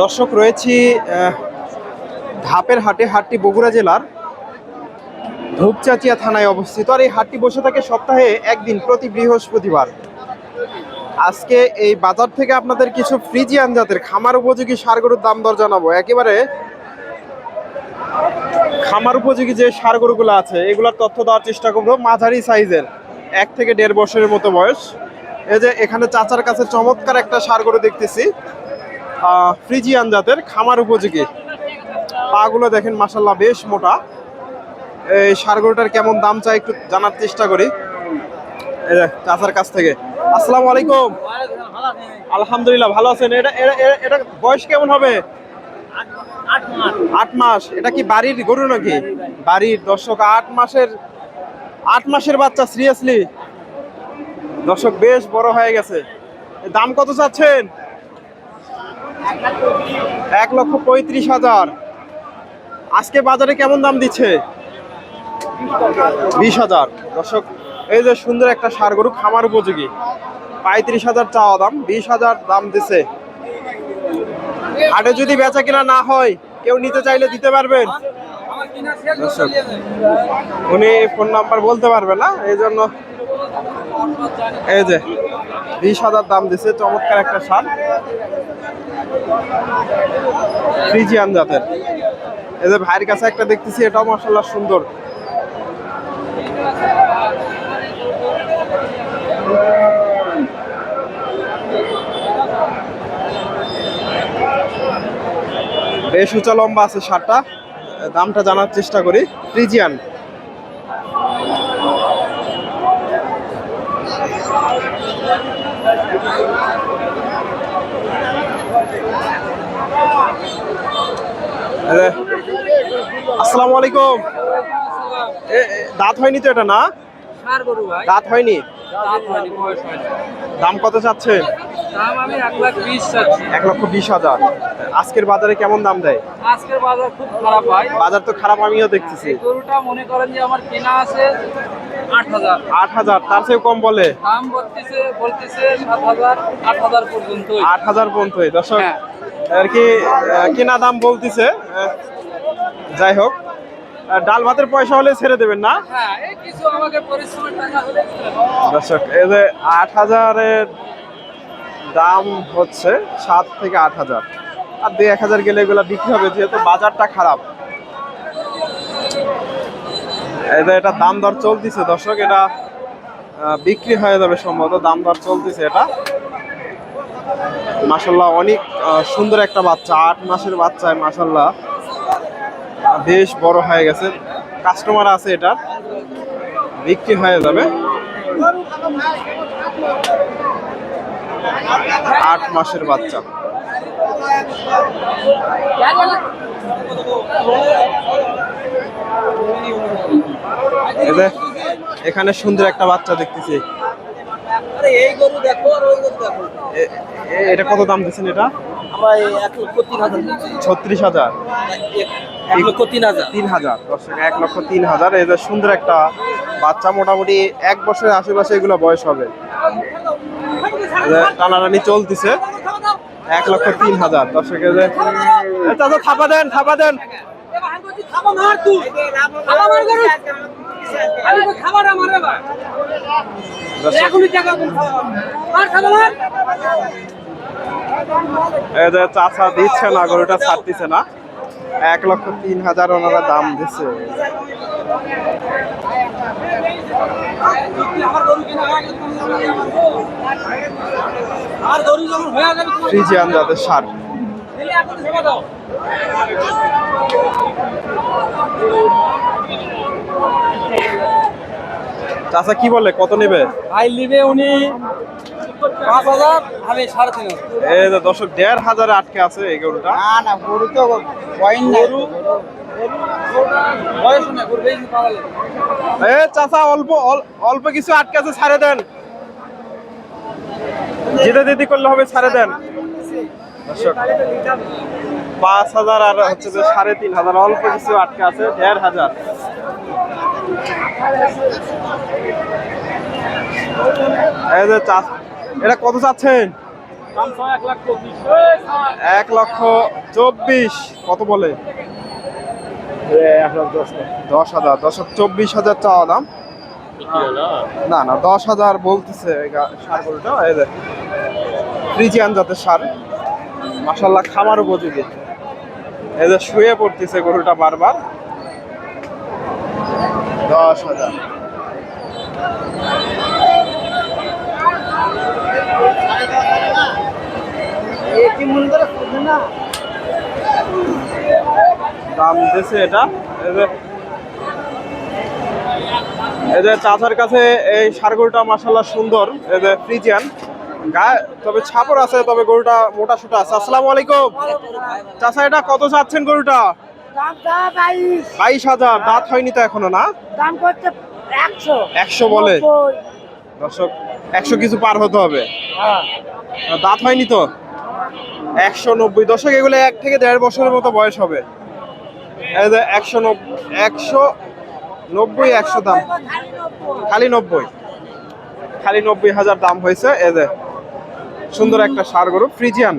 দর্শক রয়েছি ধাপের হাটে, হাটটি বগুড়া জেলার ধূপচাচিয়া থানায় অবস্থিত। আর এই হাটটি বসে থাকে সপ্তাহে একদিন, প্রতি বৃহস্পতিবার। আজকে এই বাজার থেকে আপনাদের কিছু ফ্রিজিয়ান জাতের খামার উপযোগী সার গরুর দাম দর জানাব। একেবারে খামার উপযোগী যে সার গরুগুলো আছে, এগুলোর তথ্য দেওয়ার চেষ্টা করব। মাঝারি সাইজের, এক থেকে দেড় বছরের মতো বয়স। এই যে এখানে চাচার কাছে চমৎকার একটা সার গরু দেখতেছি। ফ্রিজিয়ান জাতের খামার উপযোগী। পাগুলো দেখেন মাসাল্লাহ বেশ মোটা। এই সার গরুটার কেমন দাম চাই একটু জানার চেষ্টা করি। যে চাচার কাছ থেকে। আসসালামু আলাইকুম। আলহামদুলিল্লাহ ভালো আছেন। এটা- এটা বয়স কেমন হবে? আট মাস। এটা কি বাড়ির গরু নাকি? বাড়ির দর্শক, আট মাসের আট মাসের বাচ্চা সিরিয়াসলি দর্শক, বেশ বড় হয়ে গেছে। দাম কত চাচ্ছেন? এক লক্ষ পঁয়ত্রিশ হাজার। আজকে বাজারে কেমন দাম দিচ্ছে? বিশ হাজার। দর্শক, এই যে সুন্দর একটা সার গরু খামার উপযোগী। পঁয়ত্রিশ হাজার চাওয়া দাম, বিশ হাজার দাম দিছে। হাটে যদি বেচা কিনা না হয়, কেউ নিতে চাইলে দিতে পারবেন। দর্শক, উনি ফোন নাম্বার বলতে পারবে না, এই জন্য এই যে বিশ হাজার দাম দিছে, চমৎকার একটা সার। ফ্রিজিয়ান জাতের। এই যে ভাইয়ের কাছে একটা দেখতেছি, এটাও মাসাল্লাহ সুন্দর। বেশ উঁচা লম্বা আছে শার্টটা দামটা জানার চেষ্টা করি। ফ্রিজিয়ান এই যে, আসসালামু আলাইকুম। দাঁত হয়নি তো এটা না? দাঁত হয়নি? দাম কত চাচ্ছেন? এক চাচ্ছি। এক লক্ষ বিশ হাজার। আজকের বাজারে কেমন দাম দেয়? আজকের বাজার খুব খারাপ ভাই। বাজার তো খারাপ আমিও দেখতেছি। গরুটা মনে করেন যে আমার কেনা আছে আট হাজার। তার চেয়ে কম বলে। দাম বলতেছে বলতেছে সাত হাজার আট হাজার পর্যন্ত আট হাজার পর্যন্ত দর্শক হ্যাঁ। আর কি কেনা দাম বলতেছে। যাই হোক ডাল ভাতের পয়সা হলে ছেড়ে দেবেন না। হ্যাঁ এই দর্শক যে আট হাজারের দাম হচ্ছে সাত থেকে আট হাজার। আর দুই এক হাজার গেলে এগুলো বিক্রি হবে যেহেতু বাজারটা খারাপ। যে এটা দাম দর চলতেছে দর্শক এটা বিক্রি হয়ে যাবে সম্ভবত দাম দর চলতেছে এটা। মাসাল্লাহ অনেক সুন্দর একটা বাচ্চা আট মাসের বাচ্চায় মাসাল্লাহ বেশ বড় হয়ে গেছে। কাস্টমার আছে এটা। বিক্রি হয়ে যাবে। আট মাসের বাচ্চা। এখানে সুন্দর একটা বাচ্চা দেখতেছি। এই গরু দেখো আর ওই গরু দেখো। এ- এ- এটা কত দাম দিচ্ছেন এটা? আমরা এই এক লক্ষ তিন হাজার ছত্রিশ হাজার। এক লক্ষ তিন হাজার। তিন হাজার দর্শক এক লক্ষ তিন হাজার। এই যে সুন্দর একটা বাচ্চা মোটামুটি এক বছরের আশেপাশে এগুলো বয়স হবে। টানাটানি চলতেছে। এক লক্ষ তিন হাজার চাচা থাপা দেন থাপা দেন। দর্শক যে চাচা দিচ্ছে না, গরুটা ছাড়তিছে না। এক লক্ষ তিন হাজার ওনারা দাম দিচ্ছে ফ্রিজিয়ান সার। চাচা কি বলে? কত নেবে? ভাই নিবে উনি পাঁচ হাজার আমি সাড়ে তিন হাজার। এই যে দর্শক দেড় হাজারে আটকে আছে এই গরুটা। না না গরু তো পয়েন্ট গরু? এ চাচা অল্প অল- অল্প কিছু আটকে আছে ছাড়ে দেন। জিতে দিদি করলে হবে ছাড়ে দেন। দর্শক পাঁচ হাজার আর হচ্ছে যে সাড়ে তিন হাজার অল্প কিছু আটকে আছে দেড় হাজার। এটা কত চাচ্ছেন? এক লাখ চব্বিশ। এক লক্ষ চব্বিশ কত বলে? দশ হাজার দশ চব্বিশ হাজার চাওয়া দাম? না না দশ হাজার বলতেছে এই যে ফ্রিজিয়ান জাতের সার। মাসাল্লাহ খামার উপযোগী। এই যে শুয়ে পড়তেছে গরুটা বারবার। দশ হাজার। দাম দিয়েছে এটা। এই যে চাচার কাছে এই সার গরুটা মাসাল্লাহ সুন্দর। এই যে ফ্রিজিয়ান। গায়ে তবে ছাপর আছে তবে গরুটা মোটা সোটা আছে। আসসালামু আলাইকুম। চাচা এটা কত চাচ্ছেন গরুটা? বাইশ। হাজার দাঁত হয়নি তো এখনও না? দাম করছে একশো। একশো বলে? দর্শক একশো কিছু পার হতে হবে। হ্যাঁ। দাঁত হয়নি তো? একশো নব্বই। দর্শক এগুলো এক থেকে দেড় বছরের মতো বয়স হবে। একশো একশো নব্বই একশো দাম। খালি নব্বই। খালি নব্বই হাজার দাম হয়েছে এ যে সুন্দর একটা সার গরু ফ্রিজিয়ান।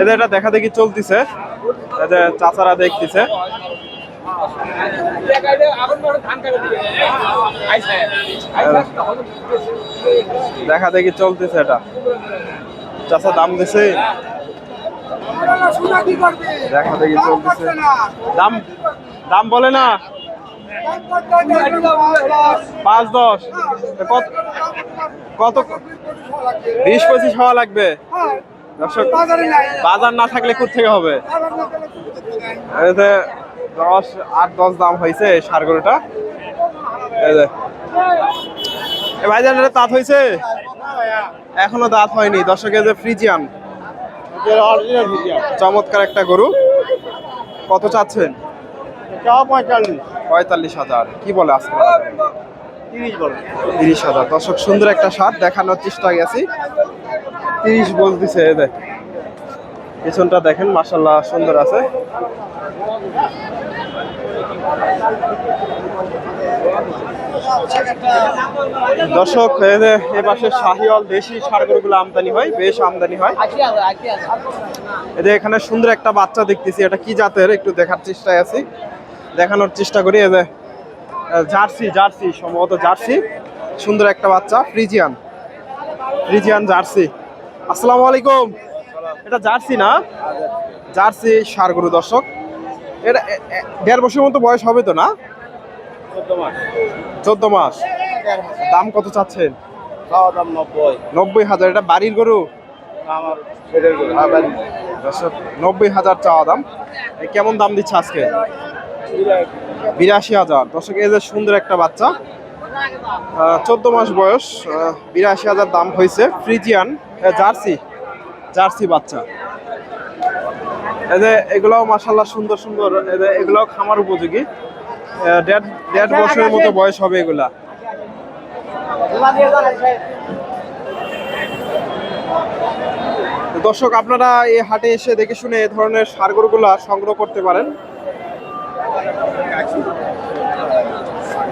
এদের এটা দেখা দেখি চলতেছে। এদের চাচারা দেখতেছে। দেখা দেখি চলতেছে এটা। চাচা দাম দিছে? দেখা দেখি চলতেছে। দাম দাম বলে না। পাঁচ দশ। কত কত, বিশ পঁচিশ হওয়া লাগবে। দর্শক বাজার না থাকলে কোথা থেকে হবে? দশ আট দশ দাম হয়েছে এই সার গরুটা। এই যে। এ ভাইজান এটা দাঁত হয়েছে? এখনও দাঁত হয়নি। দর্শক যে ফ্রিজিয়ান। চমৎকার একটা গরু। কত চাচ্ছেন? পঁয়তাল্লিশ। হাজার। কি বলে আজকে? তিরিশ হাজার। দর্শক সুন্দর একটা সার দেখানোর চেষ্টা গেছি তিরিশ বলতেছে এদের পিছনটা দেখেন মাসাল্লাহ সুন্দর আছে। দর্শক এ পাশে শাহিওয়াল দেশি সারগরগুলো আমদানি হয়, বেশ আমদানি হয়। যে এখানে সুন্দর একটা বাচ্চা দেখতেছি, এটা কি জাতের? একটু দেখার চেষ্টায় আছি। দেখানোর চেষ্টা করি এদের জার্সি জার্সি, সম্ভবত জার্সি। সুন্দর একটা বাচ্চা, ফ্রিজিয়ান। Friesian jersey. আসসালামু আলাইকুম। এটা জার্সি না? জার্সি সারগুরু দর্শক। এটা দেড় বছরের মতো বয়স হবে তো না? চোদ্দ মাস। দাম কত চাচ্ছেন? নব্বই হাজার। এটা বাড়ির গরু? নব্বই হাজার চাওয়া দাম। কেমন দাম দিচ্ছে আজকে? বিরাশি হাজার। দর্শক, এই যে সুন্দর একটা বাচ্চা। চোদ্দ মাস বয়স বিরাশি হাজার দাম হয়েছে। ফ্রিজিয়ান জার্সি জার্সি বাচ্চা। যে এগুলাও মাসাল্লাহ সুন্দর সুন্দর যে এগুলাও খামার উপযোগী। দেড় দেড় বছরের মতো বয়স হবে এগুলা। দর্শক আপনারা এই হাটে এসে দেখে শুনে এ ধরনের সারগরগুলা সংগ্রহ করতে পারেন।